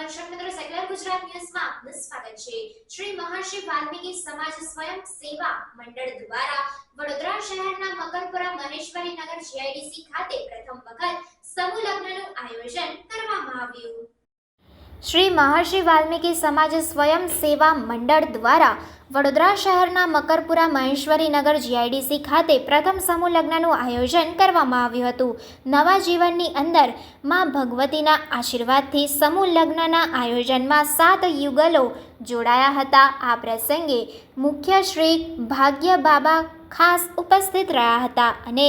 દર્શક મિત્રો, સેક્યુલર ગુજરાત ન્યૂઝમાં આપનું સ્વાગત છે. શ્રી મહર્ષિ વાલ્મીકી સમાજ સ્વયં સેવા મંડળ દ્વારા વડોદરા શહેરના મકરપુરા મહેશભાઈ નગર જીઆઈડીસી ખાતે પ્રથમ વખત સમૂહ લગ્નનું આયોજન કરવામાં આવ્યું. શ્રી મહર્ષિ વાલ્મીકી સમાજ સ્વયં સેવા મંડળ દ્વારા વડોદરા શહેરના મકરપુરા મહેશ્વરી નગર જીઆઈડીસી ખાતે પ્રથમ સમૂહ લગ્નનું આયોજન કરવામાં આવ્યું હતું. નવા જીવનની અંદરમાં ભગવતીના આશીર્વાદથી સમૂહ લગ્નના આયોજનમાં સાત યુગલો જોડાયા હતા. આ પ્રસંગે મુખ્ય શ્રી ભાગ્ય બાબા ખાસ ઉપસ્થિત રહ્યા હતા અને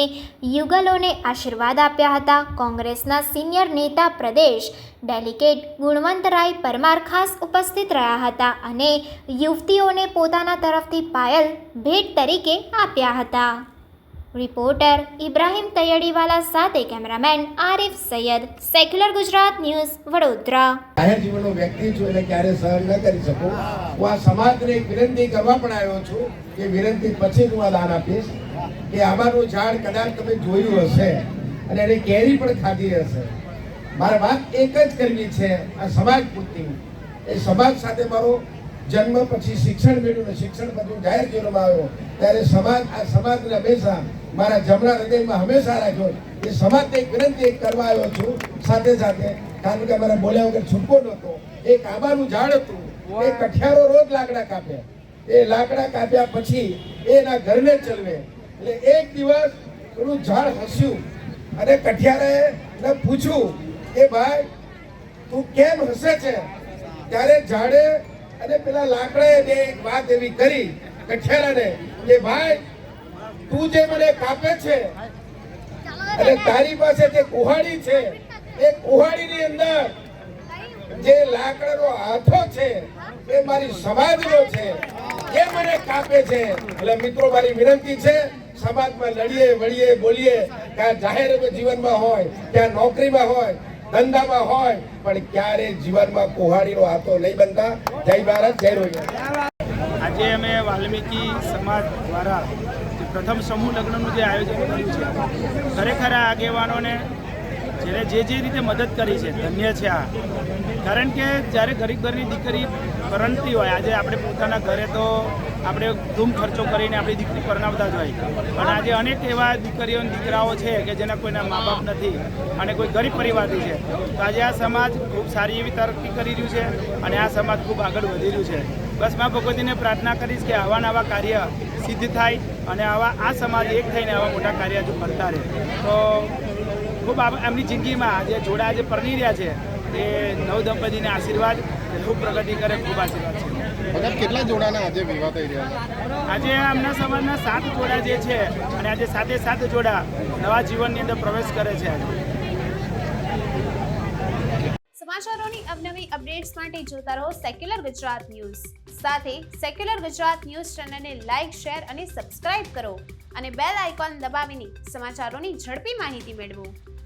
યુગલોને આશીર્વાદ આપ્યા હતા. કોંગ્રેસના સિનિયર નેતા પ્રદેશ ડેલિકેટ ગુણવંતરાય પરમાર ખાસ ઉપસ્થિત રહ્યા હતા અને યુવતીઓને પોતાના તરફથી પાયલ ભેટ તરીકે આપ્યા હતા. રિપોર્ટર ઇબ્રાહિમ તૈયડીવાલા સાથે cameraman Arif Saiyed, secular Gujarat news Vadodara. જાહેર જીવનનો વ્યક્તિ છું એટલે ક્યારે સહન ન કરી શકું. હું આ સમાજને એક વિનંતી કરવા પણ આવ્યો છું કે વિનંતી પછી હું આ દાન આપીશ કે આમાંનું ઝાડ કદાચ તમે જોયું હશે અને એની કેરી પણ ખાધી હશે. મારે વાત એક જ કરવી છે, આ સમાજ પૂરતી. એ સમાજ સાથે મારો જન્મ પછી શિક્ષણ મેળવ્યું શિક્ષણ પછી જાહેર જીવનમાં આવ્યો ત્યારે સમાજ આ સમાજને હંમેશા મારા જમણા હૃદયમાં હંમેશા રાખ્યો. એ સમાજને એક વિનંતી એક કરવા આવ્યો છું. સાથે સાથે કારણ કે મારા બોલ્યા વગર છૂટકો નહોતો. એક આંબાનું ઝાડ હતું. એ કઠિયારો રોજ લાકડા કાપે. એ લાકડા કાપ્યા પછી એના ઘરને ચલવે. એટલે એક દિવસ પેલું ઝાડ હસ્યું. અને કઠિયારે પૂછ્યું કે ભાઈ તું કેમ હસે છે? ત્યારે ઝાડે અને પેલા લાકડે જે એક વાત એવી કરી કઠિયારાને કે, ભાઈ, તું જે મને કાપે છે અને તારી પાસે જે કુહાડી છે, એ કુહાડીની અંદર જે લાકડાનો હાથો છે, એ મારી સમાજનો છે, એ મને કાપે છે. એટલે મિત્રો, મારી વિનંતી છે, સમાજમાં લડીએ, વળીએ, બોલીએ ક્યાં જાહેર જીવનમાં હોય ક્યાં નોકરીમાં હોય ધંધામાં હોય, પણ ક્યારે જીવનમાં કુહાડીનો હાથો નહીં બનતા. જય ભારત, જય રોહિયા આજે અમે વાલ્મીકી સમાજ દ્વારા પ્રથમ સમૂહ લગ્નનું જે આયોજન કર્યું છે, ખરેખર આ આગેવાનોને જેને જે જે રીતે મદદ કરી છે, ધન્ય છે આ. કારણ કે જ્યારે ગરીબ ઘરની દીકરી પરણતી હોય, આજે આપણે પોતાના ઘરે તો આપણે ધૂમ ખર્ચો કરીને આપણી દીકરી પરણાવતા જ હોય. પણ આજે અનેક એવા દીકરીઓ દીકરાઓ છે કે જેના કોઈના મા બાપ નથી અને કોઈ ગરીબ પરિવારથી છે. તો આજે આ સમાજ ખૂબ સારી એવી તરક્કી કરી રહ્યું છે અને આ સમાજ ખૂબ આગળ વધી રહ્યું છે. બસ મા ભગવતીને પ્રાર્થના કરીશ કે આવા નવા કાર્ય સિદ્ધ થાય અને આવા આ સમાજ એક થઈને આવા મોટા કાર્ય જો કરતા રહે. તો ખૂબ એમની જિંદગીમાં જે જોડા જે પરણી રહ્યા છે એ નવ દંપતીને આશીર્વાદ ખૂબ પ્રગતિ કરે ખૂબ આશીર્વાદ છે. કેટલા જોડાના આજે વિવાહ થઈ રહ્યા છે? આજે આમના સમાજના સાત જોડા જે છે અને આજે સાથે સાત જોડા નવા જીવનની અંદર પ્રવેશ કરે છે સમાચારોની અવનવી અપડેટ્સ માટે જોતા રહો સેક્યુલર ગુજરાત ન્યૂઝ સાથે સેક્યુલર ગુજરાત ન્યૂઝ ચેનલને લાઇક શેર અને સબસ્ક્રાઇબ કરો અને બેલ આઇકોન દબાવીને સમાચારોની ઝડપી માહિતી મેળવો.